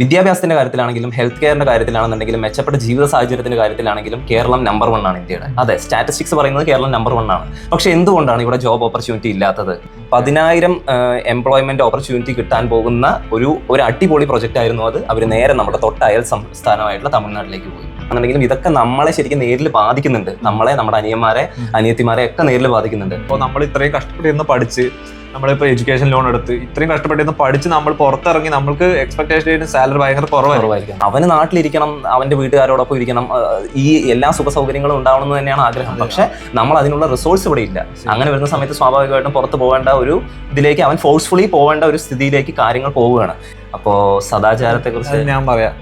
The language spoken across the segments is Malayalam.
വിദ്യാഭ്യാസത്തിന്റെ കാര്യത്തിലാണെങ്കിലും ഹെൽത്ത് കെയറിന്റെ കാര്യത്തിലാണെന്നുണ്ടെങ്കിലും മെച്ചപ്പെട്ട ജീവിത സാഹചര്യത്തിന്റെ കാര്യത്തിലാണെങ്കിലും കേരളം നമ്പർ വൺ ആണ് ഇന്ത്യയുടെ. അതെ സ്റ്റാറ്റിസ്റ്റിക്സ് പറയുന്നത് കേരളം നമ്പർ വൺ ആണ്. പക്ഷെ എന്തുകൊണ്ടാണ് ഇവിടെ ജോബ് ഓപ്പർച്യൂണിറ്റി ഇല്ലാത്തത്? പതിനായിരം എംപ്ലോയ്മെന്റ് ഓപ്പർച്യൂണിറ്റി കിട്ടാൻ പോകുന്ന ഒരു ഒരു അടിപൊളി പ്രൊജക്റ്റ് ആയിരുന്നു അത്. അവർ നേരെ നമ്മുടെ തൊട്ടയൽ സംസ്ഥാനമായിട്ടുള്ള തമിഴ്നാട്ടിലേക്ക് പോയി. എന്നുണ്ടെങ്കിലും ഇതൊക്കെ നമ്മളെ ശരിക്കും നേരിൽ ബാധിക്കുന്നുണ്ട്. നമ്മളെ നമ്മുടെ അനിയന്മാരെ അനിയത്തിമാരെ ഒക്കെ നേരിൽ ബാധിക്കുന്നുണ്ട്. അപ്പോൾ നമ്മൾ ഇത്രയും കഷ്ടപ്പെട്ടിരുന്ന് പഠിച്ച് നമ്മളിപ്പോൾ എഡ്യൂക്കേഷൻ ലോൺ എടുത്ത് ഇത്രയും കഷ്ടപ്പെട്ടിരുന്ന് പഠിച്ച് നമ്മൾ പുറത്തിറങ്ങി നമ്മൾക്ക് എക്സ്പെക്ടേഷൻ സാലറി ഭയങ്കര കുറവായിരിക്കും. അവന് നാട്ടിലിരിക്കണം അവന്റെ വീട്ടുകാരോടൊപ്പം ഇരിക്കണം ഈ എല്ലാ സുഖ സൗകര്യങ്ങളും ഉണ്ടാവണം എന്ന് തന്നെയാണ് ആഗ്രഹം. പക്ഷെ നമ്മൾ അതിനുള്ള റിസോഴ്സ് ഇവിടെ ഇല്ല. അങ്ങനെ വരുന്ന സമയത്ത് സ്വാഭാവികമായിട്ടും പുറത്ത് പോകേണ്ട ഒരു ഇതിലേക്ക് അവൻ ഫോഴ്സ്ഫുള്ളി പോകേണ്ട ഒരു സ്ഥിതിയിലേക്ക് കാര്യങ്ങൾ പോവുകയാണ്. അപ്പോൾ സദാചാരത്തെക്കുറിച്ച് ഞാൻ പറയാം.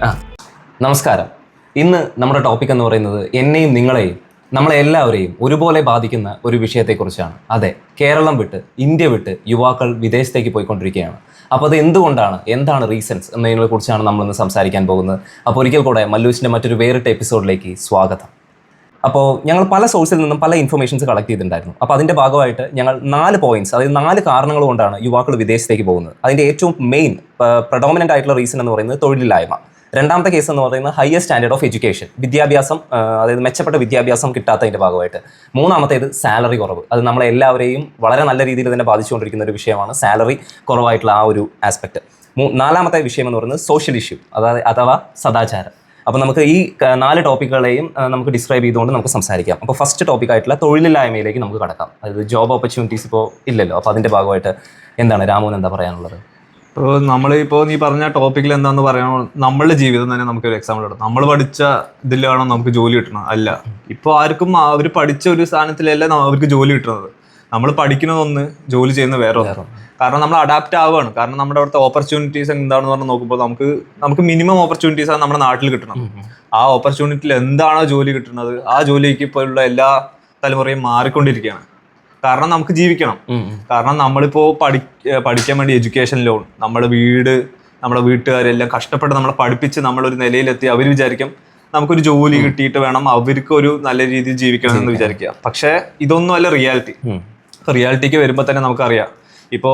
നമസ്കാരം. ഇന്ന് നമ്മുടെ ടോപ്പിക് എന്ന് പറയുന്നത് എന്നെയും നിങ്ങളെയും നമ്മളെ എല്ലാവരെയും ഒരുപോലെ ബാധിക്കുന്ന ഒരു വിഷയത്തെക്കുറിച്ചാണ്. അതെ കേരളം വിട്ട് ഇന്ത്യ വിട്ട് യുവാക്കൾ വിദേശത്തേക്ക് പോയിക്കൊണ്ടിരിക്കുകയാണ്. അപ്പോൾ അത് എന്തുകൊണ്ടാണ്? എന്താണ് റീസൺസ് എന്നതിനെ കുറിച്ചാണ് നമ്മളിന്ന് സംസാരിക്കാൻ പോകുന്നത്. അപ്പോൾ ഒരിക്കൽ കൂടെ മല്ലൂസിന്റെ മറ്റൊരു വേറിട്ട എപ്പിസോഡിലേക്ക് സ്വാഗതം. അപ്പോൾ ഞങ്ങൾ പല സോഴ്സിൽ നിന്നും പല ഇൻഫർമേഷൻസ് കളക്ട് ചെയ്തിട്ടുണ്ടായിരുന്നു. അപ്പോൾ അതിന്റെ ഭാഗമായിട്ട് ഞങ്ങൾ നാല് പോയിന്റ്സ് അതായത് നാല് കാരണങ്ങൾ കൊണ്ടാണ് യുവാക്കൾ വിദേശത്തേക്ക് പോകുന്നത്. അതിന്റെ ഏറ്റവും മെയിൻ പ്രഡോമിനന്റ് ആയിട്ടുള്ള റീസൺ എന്ന് പറയുന്നത് തൊഴിലില്ലായ്മ. രണ്ടാമത്തെ കേസ് എന്ന് പറയുന്നത് ഹയർ സ്റ്റാൻഡേർഡ് ഓഫ് എഡ്യൂക്കേഷൻ വിദ്യാഭ്യാസം അതായത് മെച്ചപ്പെട്ട വിദ്യാഭ്യാസം കിട്ടാത്തതിന്റെ ഭാഗമായിട്ട്. മൂന്നാമത്തേത് സാലറി കുറവ്. അത് നമ്മളെ എല്ലാവരെയും വളരെ നല്ല രീതിയിൽ തന്നെ ബാധിച്ചുകൊണ്ടിരിക്കുന്ന ഒരു വിഷയമാണ് സാലറി കുറവായിട്ടുള്ള ആ ഒരു ആസ്പെക്ട് നാലാമത്തെ വിഷയം എന്ന് പറയുന്നത് സോഷ്യൽ ഇഷ്യൂ അതായത് അഥവാ സദാചാരം. അപ്പോൾ നമുക്ക് ഈ നാല് ടോപ്പിക്കുകളെയും നമുക്ക് ഡിസ്ക്രൈബ് ചെയ്തുകൊണ്ട് നമുക്ക് സംസാരിക്കാം. അപ്പോൾ ഫസ്റ്റ് ടോപ്പിക് ആയിട്ടുള്ള തൊഴിലില്ലായ്മയിലേക്ക് നമുക്ക് കടക്കാം. അതായത് ജോബ് ഓപ്പർച്യൂണിറ്റീസ് ഇപ്പോൾ ഇല്ലല്ലോ. അപ്പോൾ അതിന്റെ ഭാഗമായിട്ട് എന്താണ്? രാമുവിന് എന്താ പറയാനുള്ളത്? ഇപ്പോൾ നമ്മളിപ്പോ നീ പറഞ്ഞ ടോപ്പിക്കിൽ എന്താന്ന് പറയണോ? നമ്മളുടെ ജീവിതം തന്നെ നമുക്ക് ഒരു എക്സാമ്പിൾ എടുക്കാം. നമ്മൾ പഠിച്ച ഇതിലാണോ നമുക്ക് ജോലി കിട്ടണം. അല്ല. ഇപ്പോൾ ആർക്കും അവർ പഠിച്ച ഒരു സ്ഥാനത്തിലല്ല അവർക്ക് ജോലി കിട്ടുന്നത്. നമ്മൾ പഠിക്കുന്നതൊന്ന് ജോലി ചെയ്യുന്ന വേറെ ഒന്ന് കാരണം നമ്മൾ അഡാപ്റ്റ് ആവുകയാണ് കാരണം നമ്മുടെ അവിടുത്തെ ഓപ്പർച്യൂണിറ്റീസ് എന്താണെന്ന് പറഞ്ഞ് നോക്കുമ്പോൾ നമുക്ക് നമുക്ക് മിനിമം ഓപ്പർച്യൂണിറ്റീസ് ആണ് നമ്മുടെ നാട്ടിൽ കിട്ടണം. ആ ഓപ്പർച്യൂണിറ്റിയിൽ എന്താണോ ജോലി കിട്ടുന്നത് ആ ജോലിക്ക് ഇപ്പോഴുള്ള എല്ലാ തലമുറയും മാറിക്കൊണ്ടിരിക്കുകയാണ്. കാരണം നമുക്ക് ജീവിക്കണം. കാരണം നമ്മളിപ്പോ പഠി പഠിക്കാൻ വേണ്ടി എഡ്യൂക്കേഷൻ ലോൺ നമ്മുടെ വീട് നമ്മുടെ വീട്ടുകാരെല്ലാം കഷ്ടപ്പെട്ട് നമ്മളെ പഠിപ്പിച്ച് നമ്മളൊരു നിലയിലെത്തി അവർ വിചാരിക്കും നമുക്കൊരു ജോലി കിട്ടിയിട്ട് വേണം അവർക്ക് ഒരു നല്ല രീതിയിൽ ജീവിക്കണം എന്ന് വിചാരിക്കുക. പക്ഷേ ഇതൊന്നും അല്ല റിയാലിറ്റി റിയാലിറ്റിക്ക് വരുമ്പോൾ തന്നെ നമുക്കറിയാം. ഇപ്പോ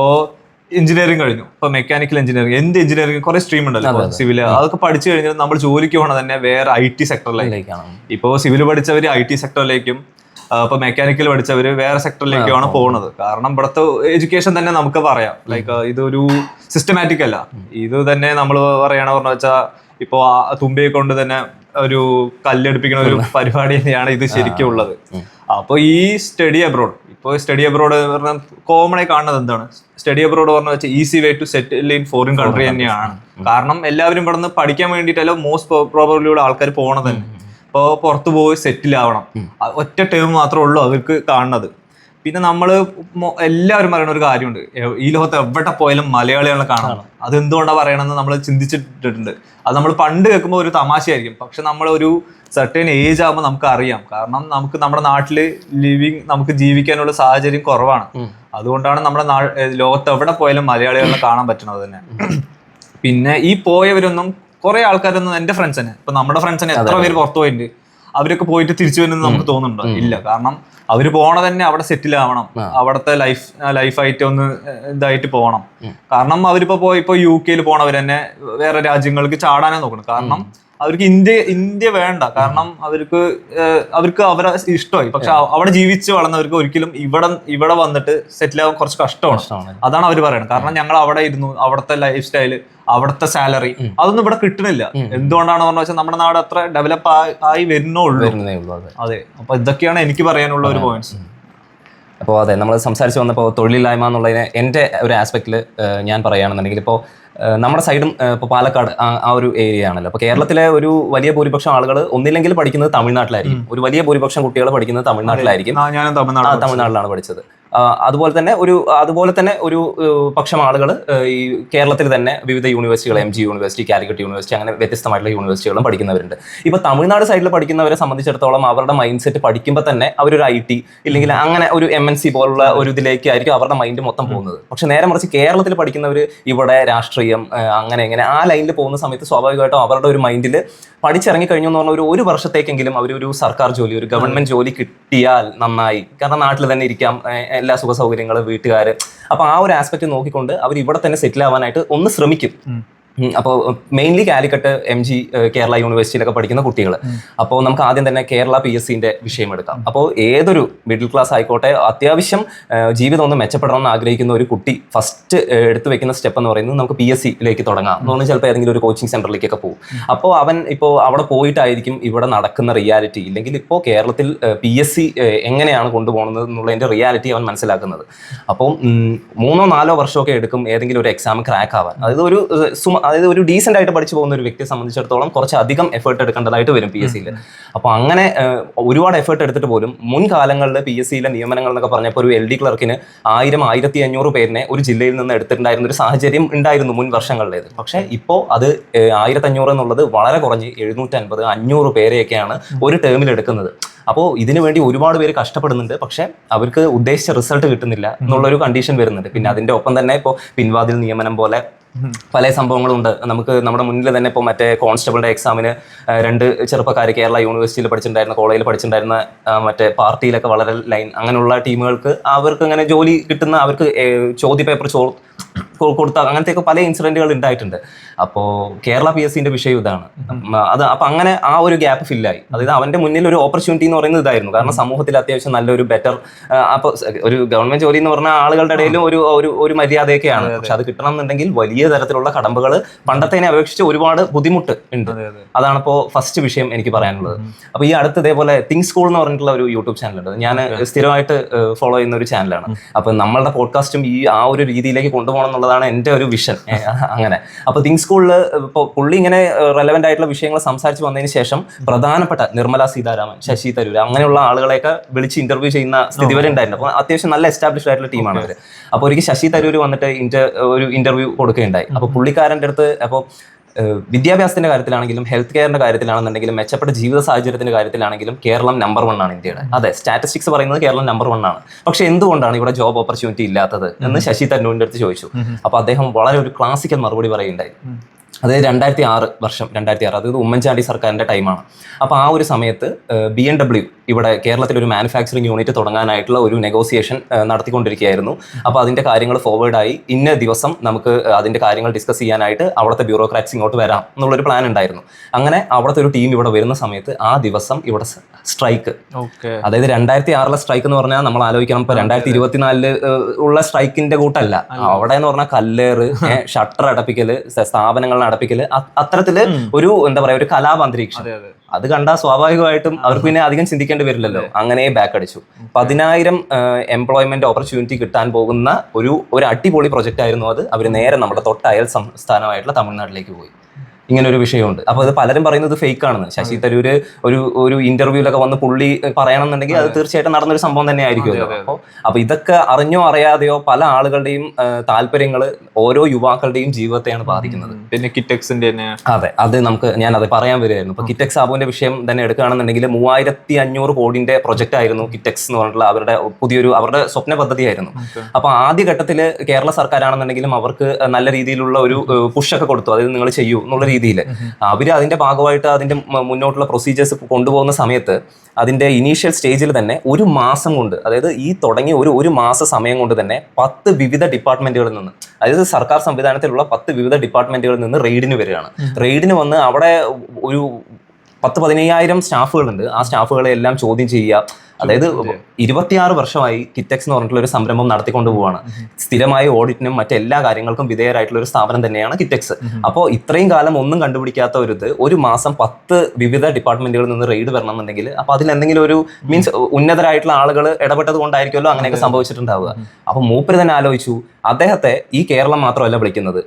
എഞ്ചിനീയറിംഗ് കഴിഞ്ഞു. ഇപ്പൊ മെക്കാനിക്കൽ എഞ്ചിനീയറിംഗ് എന്ത് എഞ്ചിനീയറിംഗ് കുറെ സ്ട്രീം ഉണ്ടല്ലോ സിവിൽ അതൊക്കെ പഠിച്ചു കഴിഞ്ഞാൽ നമ്മൾ ജോലിക്ക് പോകണം തന്നെ വേറെ ഐ ടി സെക്ടറിലേക്ക് ഇപ്പോ ഇപ്പോൾ സിവിൽ പഠിച്ചവർ ഐ ടി സെക്ടറിലേക്കും ഇപ്പൊ മെക്കാനിക്കൽ പഠിച്ചവര് വേറെ സെക്ടറിലേക്കാണ് പോകുന്നത് കാരണം ഇവിടുത്തെ എഡ്യൂക്കേഷൻ തന്നെ നമുക്ക് പറയാം. ലൈക്ക് ഇതൊരു സിസ്റ്റമാറ്റിക് അല്ല. ഇത് തന്നെ നമ്മൾ പറയണ പറഞ്ഞ വെച്ചാൽ ഇപ്പോൾ തുമ്പയെ കൊണ്ട് തന്നെ ഒരു കല്ലെടുപ്പിക്കുന്ന ഒരു പരിപാടി തന്നെയാണ് ഇത് ശരിക്കും ഉള്ളത്. അപ്പോൾ ഈ സ്റ്റഡി അബ്രോഡ് ഇപ്പോൾ സ്റ്റഡി അബ്രോഡ് പറഞ്ഞാൽ കോമൺ ആയി കാണുന്നത് എന്താണ്? സ്റ്റഡി അബ്രോഡ് പറഞ്ഞ വെച്ചാൽ easy way to settle in foreign country തന്നെയാണ്. കാരണം എല്ലാവരും ഇവിടെ നിന്ന് പഠിക്കാൻ വേണ്ടിയിട്ടല്ല മോസ്റ്റ് പ്രോബബ്ലിയുടെ ആൾക്കാർ പോകണത് തന്നെ. ഇപ്പോൾ പുറത്തു പോയി സെറ്റിൽ ആവണം. ഒറ്റ ടേം മാത്രമേ ഉള്ളൂ അവർക്ക് കാണുന്നത്. പിന്നെ നമ്മൾ എല്ലാവരും പറയുന്ന ഒരു കാര്യമുണ്ട്. ഈ ലോകത്ത് എവിടെ പോയാലും മലയാളികളെ കാണണം. അത് എന്തുകൊണ്ടാണ് പറയണമെന്ന് നമ്മൾ ചിന്തിച്ചിട്ടുണ്ട്. അത് നമ്മൾ പണ്ട് കേൾക്കുമ്പോൾ ഒരു തമാശയായിരിക്കും. പക്ഷെ നമ്മൾ ഒരു സെർട്ടേൺ ഏജ് ആകുമ്പോൾ നമുക്ക് അറിയാം കാരണം നമുക്ക് നമ്മുടെ നാട്ടിൽ ലിവിങ് നമുക്ക് ജീവിക്കാനുള്ള സാഹചര്യം കുറവാണ്. അതുകൊണ്ടാണ് നമ്മുടെ ലോകത്ത് എവിടെ പോയാലും മലയാളികളെ കാണാൻ പറ്റുന്നത് തന്നെ. പിന്നെ ഈ പോയവരൊന്നും കുറെ ആൾക്കാരൊന്നും എന്റെ ഫ്രണ്ട്സിനെ ഇപ്പൊ നമ്മുടെ ഫ്രണ്ട്സിനെ എത്ര പേര് പുറത്തു പോയിട്ടുണ്ട് അവരൊക്കെ പോയിട്ട് തിരിച്ചു വരുന്നത് നമുക്ക് തോന്നുന്നുണ്ടോ? ഇല്ല. കാരണം അവർ പോണ തന്നെ അവിടെ സെറ്റിൽ ആവണം. അവിടുത്തെ ലൈഫ് ലൈഫായിട്ട് ഒന്ന് ഇതായിട്ട് പോകണം കാരണം അവരിപ്പോ പോയി ഇപ്പൊ യു കെയിൽ പോണവർ തന്നെ വേറെ രാജ്യങ്ങൾക്ക് ചാടാനേ നോക്കണം കാരണം അവർക്ക് ഇന്ത്യ ഇന്ത്യ വേണ്ട. കാരണം അവർക്ക് അവർക്ക് അവരെ ഇഷ്ടമായി. പക്ഷെ അവിടെ ജീവിച്ച് വളർന്നവർക്ക് ഒരിക്കലും ഇവിടെ ഇവിടെ വന്നിട്ട് സെറ്റിൽ ആവാൻ കുറച്ച് കഷ്ടമാണ്. അതാണ് അവർ പറയുന്നത് കാരണം ഞങ്ങൾ അവിടെ ഇരുന്നു. അവിടുത്തെ ലൈഫ് സ്റ്റൈൽ അവിടുത്തെ സാലറി അതൊന്നും ഇവിടെ കിട്ടണില്ല. എന്തുകൊണ്ടാണ് പറഞ്ഞു വെച്ചാൽ നമ്മുടെ നാട് അത്ര ഡെവലപ്പ് ആയി വരുന്നുള്ളൂ വരുന്നതേ ഉള്ളൂ അതെ. അതെ. അപ്പൊ ഇതൊക്കെയാണ് എനിക്ക് പറയാനുള്ള ഒരു പോയിന്റ്സ് അപ്പോൾ അതെ നമ്മൾ സംസാരിച്ച് വന്നപ്പോൾ തൊഴിലില്ലായ്മ എന്നുള്ളതിന് എന്റെ ഒരു ആസ്പെക്റ്റിൽ ഞാൻ പറയുകയാണെന്നുണ്ടെങ്കിൽ ഇപ്പോൾ നമ്മുടെ സൈഡും ഇപ്പോൾ പാലക്കാട് ആ- ഒരു ഏരിയ ആണല്ലോ. അപ്പോൾ കേരളത്തിലെ ഒരു വലിയ ഭൂരിപക്ഷം ആളുകൾ ഒന്നില്ലെങ്കിൽ പഠിക്കുന്നത് തമിഴ്നാട്ടിലായിരിക്കും. ഒരു വലിയ ഭൂരിപക്ഷം കുട്ടികൾ പഠിക്കുന്നത് തമിഴ്നാട്ടിലായിരിക്കും. ഞാൻ തമിഴ്നാട് തമിഴ്നാട്ടിലാണ് പഠിച്ചത്. അതുപോലെ തന്നെ ഒരു അതുപോലെ തന്നെ ഒരു പക്ഷം ആളുകൾ ഈ കേരളത്തിൽ തന്നെ വിവിധ യൂണിവേഴ്സിറ്റികൾ M G university Calicut university അങ്ങനെ വ്യത്യസ്തമായിട്ടുള്ള യൂണിവേഴ്സിറ്റികളും പഠിക്കുന്നവരുണ്ട്. ഇപ്പോൾ തമിഴ്നാട് സൈഡിൽ പഠിക്കുന്നവരെ സംബന്ധിച്ചിടത്തോളം അവരുടെ മൈൻഡ് സെറ്റ് പഠിക്കുമ്പോൾ തന്നെ അവരൊരു ഐ ടി ഇല്ലെങ്കിൽ അങ്ങനെ ഒരു എം എൻ സി പോലുള്ള ഒരു ഇതിലേക്കായിരിക്കും അവരുടെ മൈൻഡ് മൊത്തം പോകുന്നത്. പക്ഷെ നേരെ മറിച്ച് കേരളത്തിൽ പഠിക്കുന്നവർ ഇവിടെ രാഷ്ട്രീയം അങ്ങനെ ഇങ്ങനെ ആ ലൈനിൽ പോകുന്ന സമയത്ത് സ്വാഭാവികമായിട്ടും അവരുടെ ഒരു മൈൻഡിൽ പഠിച്ചിറങ്ങി കഴിഞ്ഞു എന്ന് പറഞ്ഞാൽ ഒരു ഒരു വർഷത്തേക്കെങ്കിലും അവർ ഒരു സർക്കാർ ജോലി ഒരു ഗവൺമെന്റ് ജോലി കിട്ടിയാൽ നന്നായി. കാരണം നാട്ടിൽ തന്നെ ഇരിക്കാം എല്ലാ സുഖ സൗകര്യങ്ങളും വീട്ടുകാർ അപ്പൊ ആ ഒരു ആസ്പെക്ട് നോക്കിക്കൊണ്ട് അവർ ഇവിടെ തന്നെ സെറ്റിൽ ആവാനായിട്ട് ഒന്ന് ശ്രമിക്കും. അപ്പോൾ mainly Calicut M G Kerala യൂണിവേഴ്സിറ്റിയിലൊക്കെ പഠിക്കുന്ന കുട്ടികൾ അപ്പോൾ നമുക്ക് ആദ്യം തന്നെ കേരള പി എസ് സിന്റെ വിഷയം എടുക്കാം. അപ്പോൾ ഏതൊരു മിഡിൽ ക്ലാസ് ആയിക്കോട്ടെ അത്യാവശ്യം ജീവിതം ഒന്ന് മെച്ചപ്പെടണം എന്ന് ആഗ്രഹിക്കുന്ന ഒരു കുട്ടി ഫസ്റ്റ് എടുത്തു വെക്കുന്ന സ്റ്റെപ്പ് എന്ന് പറയുന്നത് നമുക്ക് പി എസ് സിയിലേക്ക് തുടങ്ങാം. എന്ന് പറഞ്ഞാൽ ചിലപ്പോൾ ഏതെങ്കിലും ഒരു കോച്ചിങ് സെന്ററിലേക്കൊക്കെ പോകും. അപ്പോൾ അവൻ ഇപ്പോൾ അവിടെ പോയിട്ടായിരിക്കും ഇവിടെ നടക്കുന്ന റിയാലിറ്റി ഇല്ലെങ്കിൽ ഇപ്പോൾ കേരളത്തിൽ പി എസ് സി എങ്ങനെയാണ് കൊണ്ടുപോകുന്നത് എന്നുള്ളതിന്റെ റിയാലിറ്റി അവൻ മനസ്സിലാക്കുന്നത്. അപ്പം മൂന്നോ നാലോ വർഷമൊക്കെ എടുക്കും ഏതെങ്കിലും ഒരു എക്സാം ക്രാക്ക് ആവാൻ. അതായത് ഒരു സുമ അതായത് ഒരു ഡീസെന്റ് ആയിട്ട് പഠിച്ചു പോകുന്ന ഒരു വ്യക്തിയെ സംബന്ധിച്ചിടത്തോളം കുറച്ച് അധികം എഫേർട്ട് എടുക്കേണ്ടതായിട്ട് വരും പി എസ് സിയിൽ അപ്പോൾ അങ്ങനെ ഒരുപാട് എഫേർട്ട് എടുത്തിട്ട് പോലും മുൻകാലങ്ങളിൽ പി എസ് സിയിലെ നിയമനങ്ങൾ എന്നൊക്കെ പറഞ്ഞപ്പോൾ ഒരു എൽ ഡി ക്ലർക്കിന് ആയിരം ആയിരത്തി അഞ്ഞൂറ് പേരിനെ ഒരു ജില്ലയിൽ നിന്ന് എടുത്തിട്ടുണ്ടായിരുന്ന ഒരു സാഹചര്യം ഉണ്ടായിരുന്നു മുൻ വർഷങ്ങളിലേത്. പക്ഷേ ഇപ്പോൾ അത് ആയിരത്തി അഞ്ഞൂറ് എന്നുള്ളത് വളരെ കുറഞ്ഞ് എഴുന്നൂറ്റി അൻപത് അഞ്ഞൂറ് പേരെയൊക്കെയാണ് ഒരു ടേമിൽ എടുക്കുന്നത്. അപ്പോൾ ഇതിനു വേണ്ടി ഒരുപാട് പേര് കഷ്ടപ്പെടുന്നുണ്ട്. പക്ഷെ അവർക്ക് ഉദ്ദേശിച്ച റിസൾട്ട് കിട്ടുന്നില്ല എന്നുള്ളൊരു കണ്ടീഷൻ വരുന്നുണ്ട്. പിന്നെ അതിന്റെ ഒപ്പം തന്നെ ഇപ്പോൾ പിൻവാതിൽ നിയമനം പോലെ പല സംഭവങ്ങളും ഉണ്ട് നമുക്ക് നമ്മുടെ മുന്നിൽ തന്നെ ഇപ്പോൾ മറ്റേ കോൺസ്റ്റബിളിന്റെ എക്സാമിന് രണ്ട് ചെറുപ്പക്കാർ കേരള യൂണിവേഴ്സിറ്റിയിൽ പഠിച്ചിട്ടുണ്ടായിരുന്ന കോളേജിൽ പഠിച്ചിട്ടുണ്ടായിരുന്ന മറ്റേ പാർട്ടിയിലൊക്കെ വളരെ ലൈൻ അങ്ങനെയുള്ള ടീമുകൾക്ക് അവർക്ക് അങ്ങനെ ജോലി കിട്ടുന്ന അവർക്ക് ചോദ്യ പേപ്പർ ചോ കൊടുത്ത അങ്ങനത്തെയൊക്കെ പല ഇൻസിഡന്റുകൾ ഉണ്ടായിട്ടുണ്ട്. അപ്പോൾ കേരള പി എസ് സിന്റെ വിഷയം ഇതാണ്. അത് അപ്പൊ അങ്ങനെ ആ ഒരു ഗ്യാപ്പ് ഫില്ലായി. അതായത് അവന്റെ മുന്നിൽ ഒരു ഓപ്പർച്യൂണിറ്റി എന്ന് പറയുന്നത് ഇതായിരുന്നു. കാരണം സമൂഹത്തിൽ അത്യാവശ്യം നല്ലൊരു ബെറ്റർ അപ്പോൾ ഒരു ഗവൺമെന്റ് ജോലി എന്ന് പറഞ്ഞാൽ ആളുകളുടെ ഇടയിലും ഒരു ഒരു ഒരു മര്യാദയൊക്കെയാണ്. പക്ഷെ അത് കിട്ടണം എന്നുണ്ടെങ്കിൽ വലിയ തരത്തിലുള്ള കടമ്പകൾ പണ്ടത്തേനെ അപേക്ഷിച്ച് ഒരുപാട് ബുദ്ധിമുട്ട് ഉണ്ട്. അതെ അതെ. അതാണ് ഇപ്പോൾ ഫസ്റ്റ് വിഷയം എനിക്ക് പറയാനുള്ളത്. അപ്പോൾ ഈ അടുത്ത് ഇതേപോലെ തിങ് സ്കൂൾ എന്ന് പറഞ്ഞിട്ടുള്ള ഒരു യൂട്യൂബ് ചാനലുണ്ട് ഞാൻ സ്ഥിരമായിട്ട് ഫോളോ ചെയ്യുന്ന ഒരു ചാനലാണ് അപ്പോൾ നമ്മളുടെ പോഡ്കാസ്റ്റും ഈ ആ ഒരു രീതിയിലേക്ക് കൊണ്ടുപോകണം എന്നുള്ളതാണ് എന്റെ ഒരു വിഷൻ അങ്ങനെ. അപ്പോൾ തിങ്ക് സ്കൂളിൽ ഇപ്പോൾ പുള്ളി ഇങ്ങനെ റെലവെന്റ് ആയിട്ടുള്ള വിഷയങ്ങൾ സംസാരിച്ച് വന്നതിന് ശേഷം പ്രധാനപ്പെട്ട നിർമ്മല സീതാരാമൻ ശശി തരൂർ അങ്ങനെയുള്ള ആളുകളെയൊക്കെ വിളിച്ച് ഇന്റർവ്യൂ ചെയ്യുന്ന സ്ഥിതി വരെ ഉണ്ടായിരുന്നു. അപ്പോൾ അത്യാവശ്യം നല്ല എസ്റ്റാബ്ലിഷ്ഡ് ആയിട്ടുള്ള ടീമാണ് അവർ അപ്പോൾ ഒരിക്കൽ ശശി തരൂർ വന്നിട്ട് ഇന്റർ ഒരു ഇന്റർവ്യൂ കൊടുക്കുകയുണ്ടായി. അപ്പോൾ പുള്ളിക്കാരന്റെ അടുത്ത് അപ്പോൾ വിദ്യാഭ്യാസത്തിന്റെ കാര്യത്തിലാണെങ്കിലും ഹെൽത്ത് കെയറിന്റെ കാര്യത്തിലാണെന്നുണ്ടെങ്കിലും മെച്ചപ്പെട്ട ജീവിത സാഹചര്യത്തിന്റെ കാര്യത്തിലാണെങ്കിലും കേരളം നമ്പർ വൺ ആണ് ഇന്ത്യയുടെ. അതെ സ്റ്റാറ്റിസ്റ്റിക്സ് പറയുന്നത് കേരളം നമ്പർ വൺ ആണ്. പക്ഷെ എന്തുകൊണ്ടാണ് ഇവിടെ ജോബ് ഓപ്പർച്യൂണിറ്റി ഇല്ലാത്തത് എന്ന് ശശി തന്നൂരിന്റെ അടുത്ത് ചോദിച്ചു. അപ്പൊ അദ്ദേഹം വളരെ ഒരു ക്ലാസിക്കൽ മറുപടി പറയുണ്ടായി അതായത് രണ്ടായിരത്തി ആറ് വർഷം രണ്ടായിരത്തി ആറ് അതായത് ഉമ്മൻചാണ്ടി സർക്കാരിന്റെ ടൈമാണ്. അപ്പോൾ ആ ഒരു സമയത്ത് ബി എൻ ഡബ്ല്യു ഇവിടെ കേരളത്തിൽ ഒരു മാനുഫാക്ചറിംഗ് യൂണിറ്റ് തുടങ്ങാനായിട്ടുള്ള ഒരു നെഗോസിയേഷൻ നടത്തിക്കൊണ്ടിരിക്കുകയായിരുന്നു. അപ്പോൾ അതിന്റെ കാര്യങ്ങൾ ഫോർവേഡായി ഇന്ന ദിവസം നമുക്ക് അതിന്റെ അതിന്റെ കാര്യങ്ങൾ ഡിസ്കസ് ചെയ്യാനായിട്ട് അവിടുത്തെ ബ്യൂറോക്രാറ്റ്സ് ഇങ്ങോട്ട് വരാം എന്നുള്ളൊരു പ്ലാൻ ഉണ്ടായിരുന്നു. അങ്ങനെ അവിടുത്തെ ഒരു ടീം ഇവിടെ വരുന്ന സമയത്ത് ആ ദിവസം ഇവിടെ സ്ട്രൈക്ക് ഓക്കെ. അതായത് രണ്ടായിരത്തി ആറിലെ സ്ട്രൈക്ക് എന്ന് പറഞ്ഞാൽ നമ്മൾ ആലോചിക്കണം ഇപ്പോൾ രണ്ടായിരത്തി ഇരുപത്തിനാലിൽ ഉള്ള സ്ട്രൈക്കിന്റെ കൂട്ടല്ല. അവിടെ എന്ന് പറഞ്ഞാൽ കല്ലേറ് ഷട്ടർ അടപ്പിക്കൽ സ- അടപ്പിക്കൽ അത്തരത്തിൽ ഒരു എന്താ പറയാ ഒരു കലാപന്തരീക്ഷം. അത് കണ്ടാൽ സ്വാഭാവികമായിട്ടും അവർക്ക് പിന്നെ അധികം ചിന്തിക്കേണ്ടി വരില്ലല്ലോ. അങ്ങനെ ബാക്ക് അടിച്ചു. പതിനായിരം എംപ്ലോയ്മെന്റ് ഓപ്പർച്യൂണിറ്റി കിട്ടാൻ പോകുന്ന ഒരു ഒരു അടിപൊളി പ്രൊജക്റ്റ് ആയിരുന്നു അത്. അവർ നേരെ നമ്മുടെ തൊട്ടയൽ സംസ്ഥാനമായിട്ടുള്ള തമിഴ്നാട്ടിലേക്ക് പോയി. ഇങ്ങനെ ഒരു വിഷയമുണ്ട്. അപ്പൊ അത് പലരും പറയുന്നത് ഫേക്ക് ആണെന്ന്. ശശി തരൂര് ഒരു ഒരു ഇന്റർവ്യൂലൊക്കെ വന്ന് പുള്ളി പറയണമെന്നുണ്ടെങ്കിൽ അത് തീർച്ചയായിട്ടും നടന്നൊരു സംഭവം തന്നെ ആയിരിക്കുമല്ലോ അപ്പോൾ അപ്പൊ ഇതൊക്കെ അറിഞ്ഞോ അറിയാതെയോ പല ആളുകളുടെയും താല്പര്യങ്ങൾ ഓരോ യുവാക്കളുടെയും ജീവിതത്തെയാണ് ബാധിക്കുന്നത്. പിന്നെ കിറ്റക്സിന്റെ തന്നെ. അതെ അത് നമുക്ക് ഞാൻ അത് പറയാൻ വരുമായിരുന്നു ഇപ്പൊ കിറ്റക്സ് ആബുവിന്റെ വിഷയം തന്നെ എടുക്കുകയാണെന്നുണ്ടെങ്കിൽ മൂവായിരത്തി അഞ്ഞൂറ് കോടിന്റെ പ്രൊജക്ട് ആയിരുന്നു കിറ്റക്സ് എന്ന് പറഞ്ഞിട്ടുള്ള അവരുടെ പുതിയൊരു അവരുടെ സ്വപ്ന പദ്ധതിയായിരുന്നു. അപ്പൊ ആദ്യ ഘട്ടത്തിൽ കേരള സർക്കാരാണെന്നുണ്ടെങ്കിലും അവർക്ക് നല്ല രീതിയിലുള്ള ഒരു പുഷൊക്കെ കൊടുത്തു. അതായത് നിങ്ങൾ ചെയ്യൂ എന്നുള്ള രീതിയിൽ അവർ അതിന്റെ ഭാഗമായിട്ട് അതിന്റെ മുന്നോട്ടുള്ള പ്രൊസീജിയേഴ്സ് കൊണ്ടുപോകുന്ന സമയത്ത് അതിന്റെ ഇനീഷ്യൽ സ്റ്റേജിൽ തന്നെ ഒരു മാസം കൊണ്ട് അതായത് ഈ തുടങ്ങിയ ഒരു ഒരു മാസ സമയം കൊണ്ട് തന്നെ പത്ത് വിവിധ ഡിപ്പാർട്ട്മെന്റുകളിൽ നിന്ന് അതായത് സർക്കാർ സംവിധാനത്തിലുള്ള പത്ത് വിവിധ ഡിപ്പാർട്ട്മെന്റുകളിൽ നിന്ന് റെയ്ഡിന് വരികയാണ്. റെയ്ഡിന് വന്ന് അവിടെ ഒരു പത്ത് പതിനയ്യായിരം സ്റ്റാഫുകളുണ്ട്. ആ സ്റ്റാഫുകളെ എല്ലാം ചോദ്യം ചെയ്യുക. അതായത് ഇരുപത്തിയാറ് വർഷമായി കിറ്റക്സ് എന്ന് പറഞ്ഞിട്ടുള്ള ഒരു സംരംഭം നടത്തിക്കൊണ്ട് പോവാണ്. സ്ഥിരമായ ഓഡിറ്റിനും മറ്റെല്ലാ കാര്യങ്ങൾക്കും വിധേയരായിട്ടുള്ള ഒരു സ്ഥാപനം തന്നെയാണ് കിറ്റക്സ്. അപ്പോൾ ഇത്രയും കാലം ഒന്നും കണ്ടുപിടിക്കാത്ത ഒരു ഇത് ഒരു മാസം പത്ത് വിവിധ ഡിപ്പാർട്ട്മെന്റുകളിൽ നിന്ന് റെയ്ഡ് വരണം എന്നുണ്ടെങ്കിൽ അപ്പോൾ അതിൽ എന്തെങ്കിലും ഒരു മീൻസ് ഉന്നതരായിട്ടുള്ള ആളുകൾ ഇടപെട്ടത് കൊണ്ടായിരിക്കുമല്ലോ അങ്ങനെയൊക്കെ സംഭവിച്ചിട്ടുണ്ടാവുക. അപ്പൊ മൂപ്പര് തന്നെ ആലോചിച്ചു അദ്ദേഹത്തെ ഈ കേരളം മാത്രമല്ല വിളിക്കുന്നത്.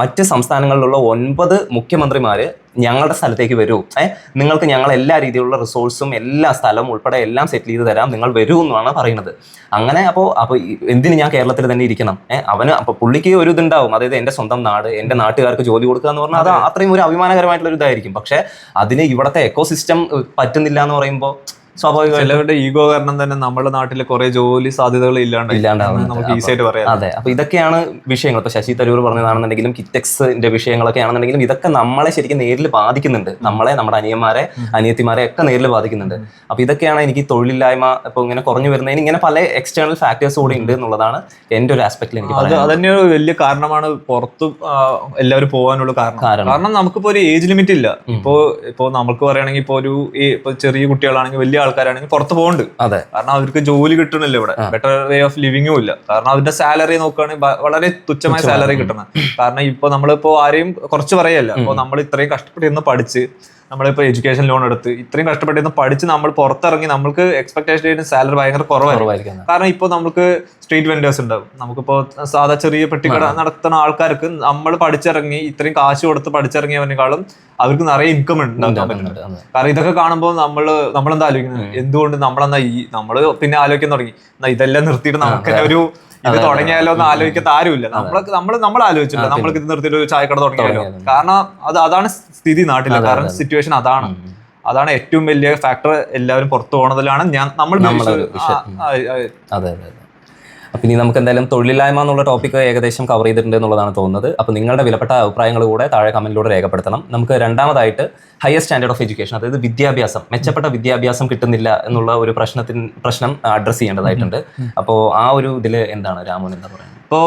മറ്റ് സംസ്ഥാനങ്ങളിലുള്ള ഒൻപത് മുഖ്യമന്ത്രിമാര് ഞങ്ങളുടെ സ്ഥലത്തേക്ക് വരൂ. ഏഹ് നിങ്ങൾക്ക് ഞങ്ങൾ എല്ലാ രീതിയിലുള്ള റിസോഴ്സും എല്ലാ സ്ഥലവും ഉൾപ്പെടെ എല്ലാം സെറ്റിൽ ചെയ്ത് തരാം. നിങ്ങൾ വരൂ എന്നാണ് പറയുന്നത്. അങ്ങനെ അപ്പോൾ അപ്പോൾ എന്തിന് ഞാൻ കേരളത്തിൽ തന്നെ ഇരിക്കണം? ഏഹ് അവന് അപ്പോൾ പുള്ളിക്ക് ഒരു ഇതുണ്ടാവും. അതായത് എന്റെ സ്വന്തം നാട് എന്റെ നാട്ടുകാർക്ക് ജോലി കൊടുക്കുക എന്ന് പറഞ്ഞാൽ അത് അത്രയും ഒരു അഭിമാനകരമായിട്ടുള്ള ഒരു ഇതായിരിക്കും. പക്ഷേ അതിന് ഇവിടുത്തെ എക്കോ സിസ്റ്റം പറ്റുന്നില്ല എന്ന് പറയുമ്പോൾ സ്വാഭാവികമായിട്ടും. ഈഗോ കാരണം തന്നെ നമ്മുടെ നാട്ടിൽ കുറെ ജോലി സാധ്യതകൾ ഇല്ലാണ്ട്. നമുക്ക് ഈസി ആയിട്ട് പറയാം. അതെ അപ്പൊ ഇതൊക്കെയാണ് വിഷയങ്ങൾ. ഇപ്പൊ ശശി തരൂർ പറഞ്ഞതാണെന്നുണ്ടെങ്കിലും കിറ്റക്സിന്റെ വിഷയങ്ങളൊക്കെ ആണെന്നുണ്ടെങ്കിലും ഇതൊക്കെ നമ്മളെ ശരിക്കും നേരിൽ ബാധിക്കുന്നുണ്ട്. നമ്മളെ നമ്മുടെ അനിയന്മാരെ അനിയത്തിമാരെ ഒക്കെ നേരിൽ ബാധിക്കുന്നുണ്ട്. അപ്പൊ ഇതൊക്കെയാണ് എനിക്ക് തൊഴിലില്ലായ്മ ഇപ്പൊ ഇങ്ങനെ കുറഞ്ഞു വരുന്നതിന് ഇങ്ങനെ പല എക്സ്റ്റേണൽ ഫാക്ടേഴ്സ് കൂടി ഉണ്ട് എന്നുള്ളതാണ് എന്റെ ഒരു ആസ്പെക്ടിൽ എനിക്ക് അത് അതന്നെ ഒരു വലിയ കാരണമാണ് പുറത്ത് എല്ലാവരും പോകാനുള്ള കാരണം. കാരണം. നമുക്കിപ്പോ ഒരു ഏജ് ലിമിറ്റ് ഇല്ല. ഇപ്പോ ഇപ്പോ നമുക്ക് പറയുകയാണെങ്കിൽ ഇപ്പോ ഒരു ചെറിയ കുട്ടികളാണെങ്കിൽ വലിയ ആൾക്കാരാണെങ്കിൽ പുറത്ത് പോകുന്നുണ്ട് അതെ. കാരണം അവർക്ക് ജോലി കിട്ടണില്ല ഇവിടെ. ബെറ്റർ വേ ഓഫ് ലിവിങ്ങും ഇല്ല. കാരണം അവരുടെ സാലറി നോക്കുകയാണെങ്കിൽ വളരെ തുച്ഛമായ സാലറി കിട്ടണം. കാരണം ഇപ്പൊ നമ്മളിപ്പോ ആരെയും കുറച്ച് പറയല്ല. അപ്പൊ നമ്മൾ ഇത്രയും കഷ്ടപ്പെട്ടിരുന്ന് പഠിച്ച് നമ്മളിപ്പോ എഡ്യൂക്കേഷൻ ലോൺ എടുത്ത് ഇത്രയും കഷ്ടപ്പെട്ടിരുന്ന് പഠിച്ച് നമ്മൾ പുറത്തിറങ്ങി നമുക്ക് എക്സ്പെക്ടേഷൻ ചെയ്യുന്ന സാലറി ഭയങ്കര കുറവായിരിക്കും. കാരണം ഇപ്പോൾ നമുക്ക് സ്ട്രീറ്റ് വെൻഡേഴ്സ് ഉണ്ടാവും. നമുക്കിപ്പോ സാധാ ചെറിയ പെട്ടിക്കട നടത്തുന്ന ആൾക്കാർക്ക് നമ്മൾ പഠിച്ചിറങ്ങി ഇത്രയും കാശ് കൊടുത്ത് പഠിച്ചിറങ്ങിയവനേക്കാളും അവർക്ക് നിറയെ ഇൻകം ഉണ്ടാക്കാൻ പറ്റുന്നുണ്ട് കാരണം ഇതൊക്കെ കാണുമ്പോൾ നമ്മൾ നമ്മളെന്താ ആലോചിക്കുന്നത്? എന്തുകൊണ്ട് നമ്മളെന്നാ ഈ നമ്മൾ പിന്നെ ആലോചിക്കാൻ തുടങ്ങി. എന്നാ ഇതെല്ലാം നിർത്തിയിട്ട് നമുക്ക് ഒരു ഇത് തുടങ്ങിയാലോ എന്ന് ആലോചിക്കാത്ത ആരുമില്ല. നമ്മളൊക്കെ നമ്മൾ നമ്മൾ ആലോചിച്ചില്ല നമ്മൾക്ക് ഇത് നിർത്തിയിട്ട് ഒരു ചായക്കട തുടങ്ങിയാലോ. കാരണം അത് അതാണ് സ്ഥിതി നാട്ടിൽ. കാരണം സിറ്റുവേഷൻ അതാണ്. അതാണ് ഏറ്റവും വലിയ ഫാക്ടർ എല്ലാവരും പുറത്തു പോകണതിലാണ് ഞാൻ നമ്മൾ അതെ അതെ. അപ്പം ഇനി നമുക്ക് എന്തായാലും തൊഴിലില്ലായ്മ എന്നുള്ള ടോപ്പിക്ക് ഏകദേശം കവർ ചെയ്തിട്ടുണ്ട് എന്നുള്ളതാണ് തോന്നുന്നത്. അപ്പോൾ നിങ്ങളുടെ വിലപ്പെട്ട അഭിപ്രായങ്ങൾ കൂടെ താഴെ കമന്റിലൂടെ രേഖപ്പെടുത്തണം. നമുക്ക് രണ്ടാമതായിട്ട് ഹയർ സ്റ്റാൻഡേർഡ് ഓഫ് എഡ്യൂക്കേഷൻ അതായത് വിദ്യാഭ്യാസം മെച്ചപ്പെട്ട വിദ്യാഭ്യാസം കിട്ടുന്നില്ല എന്നുള്ള ഒരു പ്രശ്നത്തിന് പ്രശ്നം അഡ്രസ്സ് ചെയ്യേണ്ടതായിട്ടുണ്ട്. അപ്പോൾ ആ ഒരു ഇതിൽ എന്താണ് രാമൻ എന്താ പറയുന്നത്? ഇപ്പോൾ